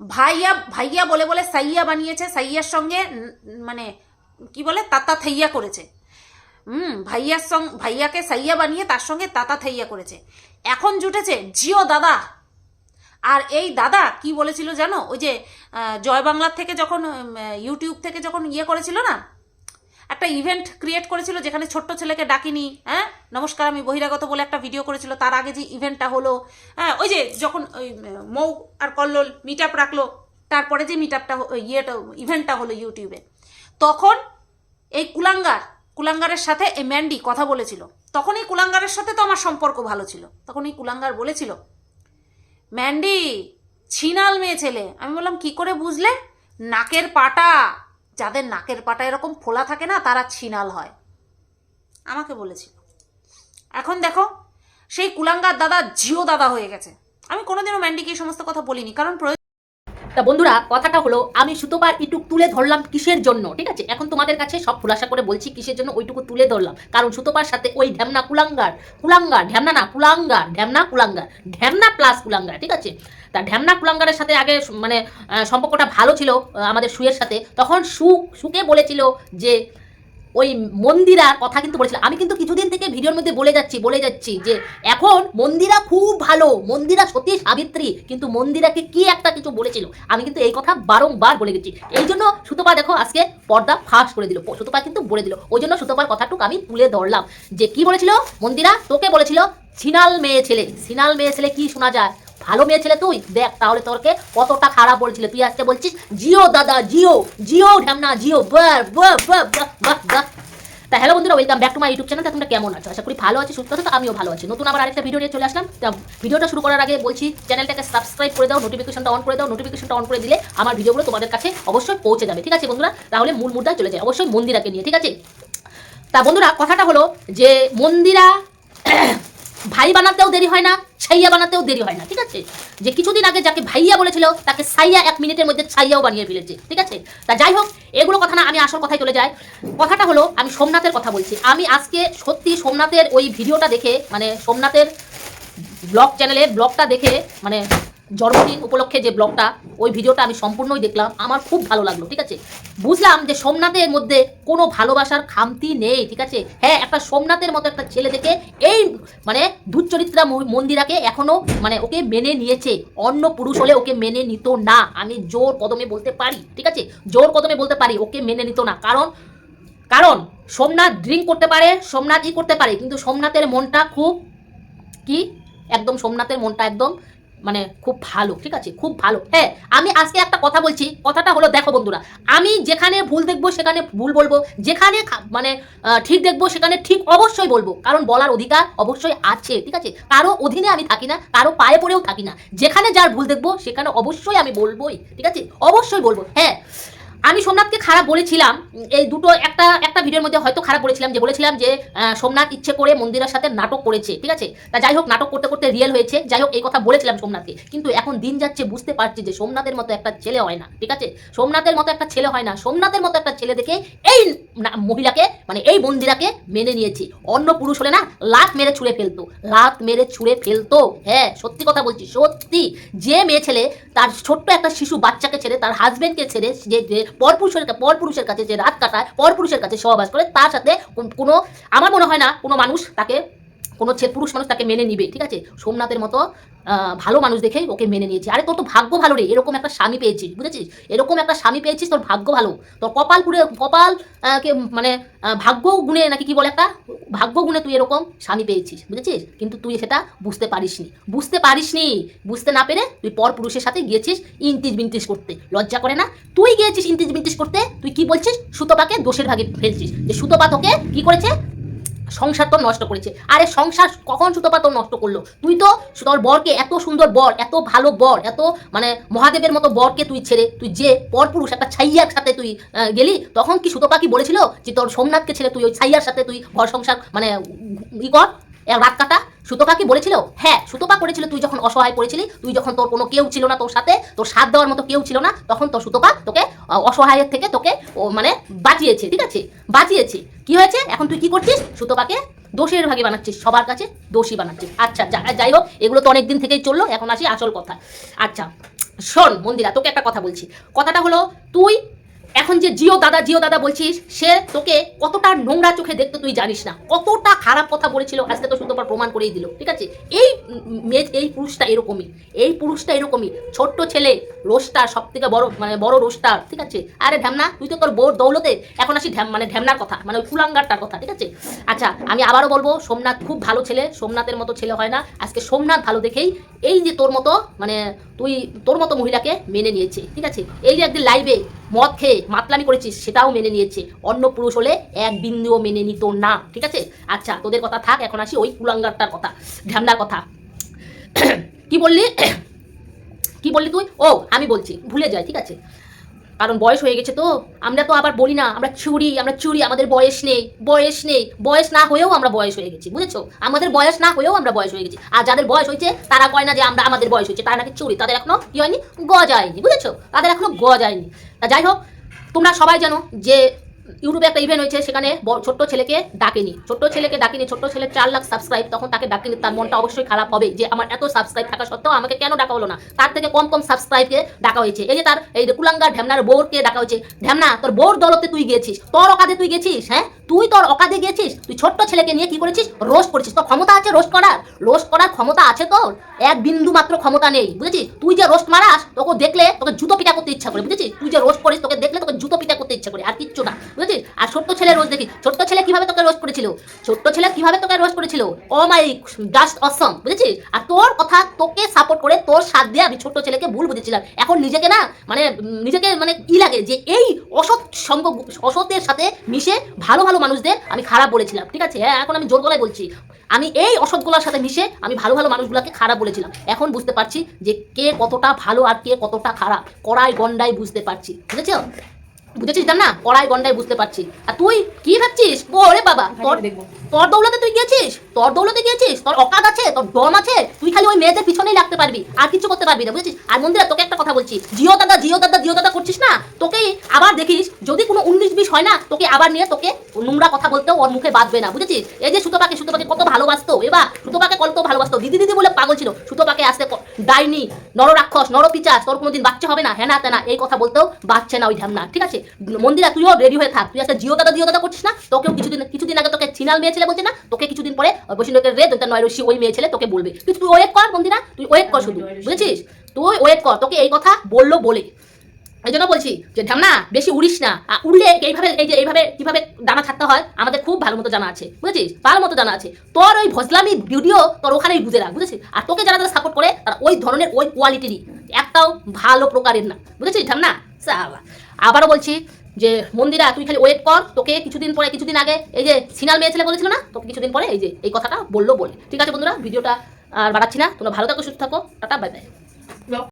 ভাইয়া ভাইয়া বলে বলে সাইয়া বানিয়েছে, সাইয়ার সঙ্গে মানে কি বলে, তাতা থাইয়া করেছে। হুম, ভাইয়ার সঙ্গে ভাইয়াকে সাইয়া বানিয়ে তার সঙ্গে তাতা থাইয়া করেছে। এখন জুটেছে, জিও দাদা। আর এই দাদা কি বলেছিল জানো? ওই যে জয় বাংলার থেকে যখন ইউটিউব থেকে যখন ইয়ে করেছিল না একটা ইভেন্ট ক্রিয়েট করেছিল যেখানে ছোট্ট ছেলেকে ডাকিনি হ্যাঁ? নমস্কার, আমি বহিরাগত বলে একটা ভিডিও করেছিল, তার আগে যে ইভেন্টটা হলো হ্যাঁ? ওই যে যখন ওই মৌ আর কল্লোল মিট আপ রাখল, তারপরে যে মিট আপটা ইয়েটা ইভেন্টটা হলো ইউটিউবে তখন এই কুলাঙ্গার, কুলাঙ্গারের সাথে এই ম্যান্ডি কথা বলেছিল। তখন এই কুলাঙ্গারের সাথে তো আমার সম্পর্ক ভালো ছিল। তখন এই কুলাঙ্গার বলেছিল ম্যান্ডি ছিনাল মেয়ে ছেলে। আমি বললাম, কি করে বুঝলে? নাকের পাটা যাদের নাকের পাটা এরকম ফোলা থাকে না, তারা ছিনাল হয়। আমাকে বলেছিল। এখন দেখো, সেই কুলাঙ্গার দাদা জিও দাদা হয়ে গেছে। আমি কোনোদিনও ম্যান্ডিকে এই সমস্ত কথা বলিনি, কারণ তা বন্ধুরা, কথাটা হলো, আমি সুতোবার ইটুক তুলে ধরলাম কিসের জন্য, ঠিক আছে? এখন তোমাদের কাছে সব খুলাসা করে বলছি কিসের জন্য ওইটুকু তুলে ধরলাম। কারণ সুতোপার সাথে ওই ঢ্যামনা কুলাঙ্গার কুলাঙ্গার ঢ্যামনা না, কুলাঙ্গার ঢ্যামনা কুলাঙ্গার ঢ্যামনা প্লাস কুলাঙ্গার, ঠিক আছে? তা ঢ্যামনা কুলাঙ্গারের সাথে আগে মানে সম্পর্কটা ভালো ছিল আমাদের সুয়ের সাথে। তখন সুখ সুকে বলেছিল যে ওই মন্দিরার কথা কিন্তু বলেছিল। আমি কিন্তু কিছুদিন থেকে ভিডিওর মধ্যে বলে যাচ্ছি বলে যাচ্ছি যে এখন মন্দিরা খুব ভালো, মন্দিরা সত্যি সাবিত্রী, কিন্তু মন্দিরাকে কি একটা কিছু বলেছিল? আমি কিন্তু এই কথা বারংবার বলে গেছি। এই জন্য সুতপা দেখো আজকে পর্দা ফাঁস করে দিল। সুতপা কিন্তু বলে দিল। ওই জন্য সুতপার কথাটুকু আমি তুলে ধরলাম। যে কি বলেছিল? মন্দিরা তোকে বলেছিল সিনাল মেয়ে ছেলে। সিনাল মেয়ে ছেলে কি শোনা যায়? ভালো মেয়ে ছেলে তুই? দেখ, তাহলে তোরকে কতটা খারাপ বলছিল। তুই আজকে বলছিস, জিও, দাদা, জিও জিও, ঢ্যামনা, জিও তা হ্যালো বন্ধুরা welcome back to my YouTube channel তোমরা কেমন আছো? আশা করি ভালো আছি, সুস্থ আছো, তো আমিও ভালো আছি। নতুন আবার আরেকটা ভিডিও নিয়ে চলে আসলাম। তা ভিডিওটা শুরু করার আগে বলছি চ্যানেলটাকে সাবস্ক্রাইব করে দাও নোটিফিকেশনটা অন করে দাও। নোটিফিকেশনটা অন করে দিলে আমার ভিডিওগুলো তোমাদের কাছে অবশ্যই পৌঁছে যাবে। ঠিক আছে বন্ধুরা? তাহলে মূল মুদ্রায় চলে যায় অবশ্যই মন্দিরাকে নিয়ে, ঠিক আছে? তা বন্ধুরা, কথাটা হলো যে মন্দিরা ভাই বানাতেও দেরি হয় না, ছাইয়া বানাতেও দেরি হয় না, ঠিক আছে? যে কিছুদিন আগে যাকে ভাইয়া বলেছিল, তাকে সাইয়া এক মিনিটের মধ্যে ছাইয়াও বানিয়ে ফেলেছে, ঠিক আছে? তা যাই হোক, এগুলো কথা না, আমি আসল কথায় চলে যাই। কথাটা হলো, আমি সোমনাথের কথা বলছি। আমি আজকে সত্যি সোমনাথের ওই ভিডিওটা দেখে মানে সোমনাথের ব্লগ চ্যানেলে, ব্লগটা দেখে মানে জন্মদিন উপলক্ষে যে ব্লগটা, ওই ভিডিওটা আমি সম্পূর্ণই দেখলাম। আমার খুব ভালো লাগল, ঠিক আছে? বুঝলাম যে সোমনাথের মধ্যে কোনো ভালোবাসার খামতি নেই, ঠিক আছে? হ্যাঁ একটা সোমনাথের মতো একটা ছেলে দেখে এই মানে দুচ্চরিত্রা মন্দিরাকে এখনও মানে ওকে মেনে নিয়েছে। অন্য পুরুষ হলে ওকে মেনে নিত না। আমি জোর কদমে বলতে পারি, ঠিক আছে? জোর কদমে বলতে পারি, ওকে মেনে নিত না। কারণ কারণ, সোমনাথ ড্রিঙ্ক করতে পারে সোমনাথ ই করতে পারে, কিন্তু সোমনাথের মনটা খুব, কি? একদম সোমনাথের মনটা একদম মানে খুব ভালো, ঠিক আছে? খুব ভালো। হ্যাঁ আমি আজকে একটা কথা বলছি, কথাটা হলো দেখো বন্ধুরা, আমি যেখানে ভুল দেখব সেখানে ভুল বলব, যেখানে মানে ঠিক দেখব সেখানে ঠিক অবশ্যই বলব, কারণ বলার অধিকার অবশ্যই আছে, ঠিক আছে? কারও অধীনে আমি থাকি না, কারও পায়ে পড়েও থাকি না, যেখানে যার ভুল দেখব সেখানে অবশ্যই আমি বলবোই, ঠিক আছে? অবশ্যই বলব হ্যাঁ। আমি সোমনাথকে খারাপ বলেছিলাম, এই দুটো একটা একটা ভিডিওর মধ্যে হয়তো খারাপ বলেছিলাম, যে বলেছিলাম যে সোমনাথ ইচ্ছে করে মন্দিরের সাথে নাটক করেছে, ঠিক আছে? তা যাই হোক, নাটক করতে করতে রিয়েল হয়েছে। যাই হোক, এই কথা বলেছিলাম সোমনাথকে। কিন্তু এখন দিন যাচ্ছে, বুঝতে পারছি যে সোমনাথের মতো একটা ছেলে হয় না, ঠিক আছে? সোমনাথের মতো একটা ছেলে হয় না, সোমনাথের মতো একটা ছেলে দেখে এই মহিলাকে মানে এই মন্দিরাকে মেনে নিয়েছি। অন্য পুরুষ হলে না, লাত মেরে ছুঁড়ে ফেলতো, লাত মেরে ছুঁড়ে ফেলতো। হ্যাঁ সত্যি কথা বলছি, সত্যি। যে মেয়ে ছেলে, তার ছোট্ট একটা শিশু বাচ্চাকে ছেড়ে, তার হাজবেন্ডকে ছেড়ে যে পরপুরুষের পরপুরুষের কাছে যে রাত কাটায়, পরপুরুষের কাছে সহবাস করে, তার সাথে কোনো আমার মনে হয় না কোনো মানুষ তাকে কোনো পুরুষ মানুষ তাকে মেনে নিবে, ঠিক আছে? সোমনাথের মতো ভালো মানুষ দেখে ওকে মেনে নিয়েছে। আরে তোর তো ভাগ্য ভালো রে, এরকম একটা স্বামী পেয়েছিস, বুঝেছিস? এরকম একটা স্বামী পেয়েছিস, তোর ভাগ্য ভালো। তোর কপাল পুরে, কপাল কে মানে ভাগ্য গুণে নাকি কি বলে একটা? ভাগ্য গুণে তুই এরকম স্বামী পেয়েছিস, বুঝেছিস? কিন্তু তুই সেটা বুঝতে পারিসনি। বুঝতে পারিসনি! বুঝতে না পেরে তুই পর পুরুষের সাথে গিয়েছিস ইন্টিস বিন্টিস করতে। লজ্জা করে না? তুই গিয়েছিস ইন্টিস বিন্টিস করতে? তুই কি বলছিস? সুতপাকে দোষের ভাগে ফেলছিস। যে সুতপা তোকে কি করেছে? সংসার তোর নষ্ট করেছে। আরে সংসার কখন সুতপা তোর নষ্ট করল? তুই তো তোর বরকে এত সুন্দর বর, এত ভালো বর, এত মানে মহাদেবের মতো বরকে তুই ছেড়ে, তুই যে পরপুরুষ, একটা ছাইয়ার সাথে তুই গেলি, তখন কি সুতপা কি বলেছিল যে তোর সোমনাথকে ছেড়ে তুই ওই ছাইয়ার সাথে তুই ঘর সংসার মানে ই কর রাত কাটা? সুতপা কি বলেছিল? হ্যাঁ সুতপা করেছিল তুই যখন অসহায় পড়েছিলি, তুই যখন তোর কোনো কেউ ছিল না তোর সাথে, তোর সাথ দেওয়ার মতো কেউ ছিল না, তখন তোর সুতপা তোকে অসহায়ের থেকে তোকে, ও মানে বাঁচিয়েছে, ঠিক আছে? বাঁচিয়েছে। কি হয়েছে? এখন তুই কি করছিস? সুতপাকে দোষের ভাগে বানাচ্ছিস, সবার কাছে দোষী বানাচ্ছিস। আচ্ছা যা- যাই হোক, এগুলো তো অনেক দিন থেকেই চলল, এখন আসি আসল কথা। আচ্ছা শোন মন্দিরা, তোকে একটা কথা বলছি। কথাটা হলো, তুই এখন যে জিও দাদা জিও দাদা বলছিস, সে তোকে কতটা নোংরা চোখে দেখতে তুই জানিস না। কতটা খারাপ কথা বলেছিল, আজকে তো শুধু প্রমাণ করেই দিল, ঠিক আছে? এই এই পুরুষটা এরকমই, এই পুরুষটা এরকমই। ছোট্ট ছেলে, রোস্টার সব থেকে বড় মানে বড় রোস্টার, ঠিক আছে? আরে ঢ্যামনা তুই তো তোর বোর দৌলতে এখন আসি ঢ্যাম মানে ঢ্যামনার কথা মানে ওই কুলাঙ্গারটার কথা, ঠিক আছে? আচ্ছা আমি আবারও বলব, সোমনাথ খুব ভালো ছেলে, সোমনাথের মতো ছেলে হয় না। আজকে সোমনাথ ভালো দেখেই এই যে তোর মতো মানে তুই তোর মতো মহিলাকে মেনে নিয়েছে, ঠিক আছে? এই যে একদিন লাইভে মদ খেয়ে মাতলামি করেছিস, সেটাও মেনে নিয়েছে। অন্য পুরুষ হলে এক বিন্দুও মেনে নিত না, ঠিক আছে? আচ্ছা তোদের কথা থাক, এখন আসি ওই কুলাঙ্গারটার কথা, ঢ্যামনার কথা। কি বললি? কি বললি তুই? ও, আমি বলছি, ভুলে যাই, ঠিক আছে? কারণ বয়স হয়ে গেছে তো। আমরা তো আবার বলি না, আমরা চুরি আমরা চুরি, আমাদের বয়স নেই বয়স নেই। বয়স না হয়েও আমরা বয়স হয়ে গেছি, বুঝেছ? আমাদের বয়স না হয়েও আমরা বয়স হয়ে গেছি। আর যাদের বয়স হয়েছে, তারা কয় না যে আমরা আমাদের বয়স হয়েছে, তারা নাকি চুরি। তাদের এখনও কি হয়নি? গজায়নি, বুঝেছ? তাদের এখনও গজায়নি। তা যাই হোক, তোমরা সবাই জানো যে ইউটিউবে একটা ইভেন্ট হয়েছে, সেখানে ছোট্ট ছেলেকে ডাকেনি। ছোট্ট ছেলেকে ডাকেনি, ছোট্ট ছেলে চার লাখ সাবস্ক্রাইব তখন তাকে ডাকেনি। তার মনটা অবশ্যই খারাপ হবে যে আমার এত সাবস্ক্রাইব থাকা সত্ত্বেও আমাকে কেন ডাকা হলো না? তার থেকে কম কম সাবস্ক্রাইবকে ডাকা হয়েছে। এই যে তার, এই কুলাঙ্গা ঢ্যামনার বোরকে ডাকা হয়েছে। ঢ্যামনা, তোর বোর দলতে তুই গেছিস। তোর অকাদে তুই গেছিস হ্যাঁ? তুই তোর অকাদে গেছিস? তুই ছোট্ট ছেলেকে নিয়ে কি করেছিস? রোস্ট করেছিস। তোর ক্ষমতা আছে রোস্ট করার? রোস্ট করার ক্ষমতা আছে তোর? এক বিন্দু মাত্র ক্ষমতা নেই, বুঝেছিস? তুই যে রোস্ট মারাস, তোকে দেখলে তোকে জুতো পিটা করতে ইচ্ছা করে, বুঝেছিস? তুই যে রোস্ট করিস, তোকে দেখলে তোকে জুতো পিটা করতে ইচ্ছা করে, আর কিচ্ছু না, বুঝেছিস? আর ছোট্ট ছেলে রোজ দেখি, ছোট্ট ছেলে কীভাবে তোকে রোস্ট করেছিল? ছোট্ট ছেলে কীভাবে তোকে রোস্ট করেছিল? ও মাই জাস্ট অসম, বুঝেছিস? আর তোর কথা তোকে সাপোর্ট করে, তোর সাথ দিয়ে আমি ছোট্ট ছেলেকে ভুল বুঝেছিলাম। এখন নিজেকে না মানে নিজেকে মানে ই লাগে যে এই অসৎ সঙ্গ অসতের সাথে মিশে ভালো ভালো মানুষদের আমি খারাপ বলেছিলাম, ঠিক আছে? হ্যাঁ এখন আমি জোর গলায় বলছি। আমি এই অসৎগুলোর সাথে মিশে আমি ভালো ভালো মানুষগুলোকে খারাপ বলেছিলাম। এখন বুঝতে পারছি যে কে কতটা ভালো আর কে কতটা খারাপ। কড়াই গন্ডায় বুঝতে পারছি, বুঝেছ? বুঝেছিস না কড়াই গন্ডায় বুঝতে পারছি। আর তুই কি ভাবছিস? ওরে বাবা, তোর তোর দৌলতে তুই গেছিস? তোর দৌলতে গেছিস? তোর অকাদ আছে? তোর দম আছে? তুই খালি ওই মেয়েদের পিছনেই লাগতে পারবি। আর কিছু করতে পারবি না, বুঝেছিস? আর মন্দিরা তোকে একটা কথা বলছি। জিও দাদা জিও দাদা জিও দাদা করছিস না? তোকে আবার দেখিস, যদি কোনো উনিশ বিশ হয় না, তোকে আবার নিয়ে তোকে নোংরা কথা বলতেও ওর মুখে বাঁধবে না, বুঝেছিস? এই যে সুতোপাকে সুতোপাকে কত ভালোবাসতো, এবার সুতোপাকে কত ভালোবাসতো? দিদি দিদি বলে পাগল ছিল। সুতোপাকে আসতে ডাইনি, নররাক্ষস, নরপিচাস, তোর কোনোদিন বাচ্চা হবে না হ্যাঁ না তেনা, এই কথা বলতেও বাচ্চা না ওই ঢ্যামনা, ঠিক আছে? মন্দিরা তুইও রেডি হয়ে থাক। তুই আজকে জিও দাদা জিও দাদা করছিস না? তোকেও কিছুদিন কিছুদিন আগে তোকে ছিনাল মেয়ে ছেলে বলছে না তোকে কিছুদিন পরে বসিন্দকের রে দৈতা নয় ওই মেয়ে ছেলে তোকে বলবে। তুই তুই ওয়েট কর মন্দিরা তুই ওয়েট কর শুধু বুঝেছিস? তুই ওয়েট কর তোকে এই কথা বলল বলে। এই জন্য বলছি যে ঢামনা বেশি উড়িস না। আর উড়লে এইভাবে এই যে এইভাবে কীভাবে দানা ছাড়তে হয় আমাদের খুব ভালো মতো জানা আছে বুঝেছিস? ভালো মতো জানা আছে। তোর ওই ভজলামি ভিডিও তোর ওখানেই বুঝে রাখ বুঝেছিস? আর তোকে যারা যারা সাপোর্ট করে তারা ওই ধরনের ওই কোয়ালিটিরই একটাও ভালো প্রকারের না বুঝেছিস? ঢামনা আবারও বলছি যে, মন্দিরা তুই খালি ওয়েট কর, তোকে কিছুদিন পরে, কিছুদিন আগে, এই যে, সিনাল মেয়ে ছেলে বলেছিল না? তোকে কিছুদিন পরে এই যে, এই কথাটা বলল বলে। ঠিক আছে বন্ধুরা, ভিডিওটা আর বাড়াচ্ছি না। তোমরা ভালো থাকো, সুস্থ থাকো। Tata bye bye